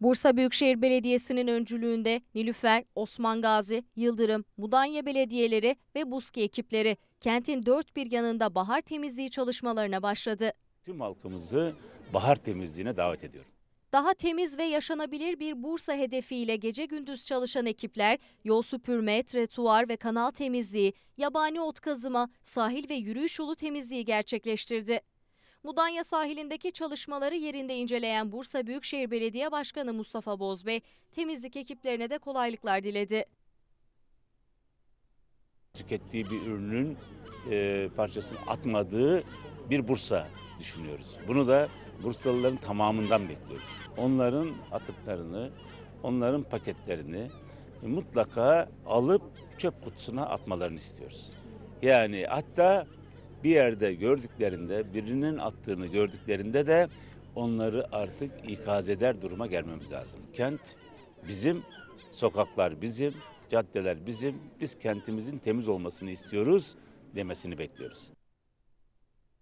Bursa Büyükşehir Belediyesi'nin öncülüğünde Nilüfer, Osman Gazi, Yıldırım, Mudanya Belediyeleri ve Buski ekipleri kentin dört bir yanında bahar temizliği çalışmalarına başladı. Tüm halkımızı bahar temizliğine davet ediyorum. Daha temiz ve yaşanabilir bir Bursa hedefiyle gece gündüz çalışan ekipler yol süpürme, tretuar ve kanal temizliği, yabani ot kazıma, sahil ve yürüyüş yolu temizliği gerçekleştirdi. Mudanya sahilindeki çalışmaları yerinde inceleyen Bursa Büyükşehir Belediye Başkanı Mustafa Bozbey, temizlik ekiplerine de kolaylıklar diledi. Tükettiği bir ürünün e, parçasını atmadığı bir Bursa düşünüyoruz. Bunu da Bursalıların tamamından bekliyoruz. Onların atıklarını, onların paketlerini e, mutlaka alıp çöp kutusuna atmalarını istiyoruz. Yani hatta bir yerde gördüklerinde, birinin attığını gördüklerinde de onları artık ikaz eder duruma gelmemiz lazım. Kent bizim, sokaklar bizim, caddeler bizim, biz kentimizin temiz olmasını istiyoruz demesini bekliyoruz.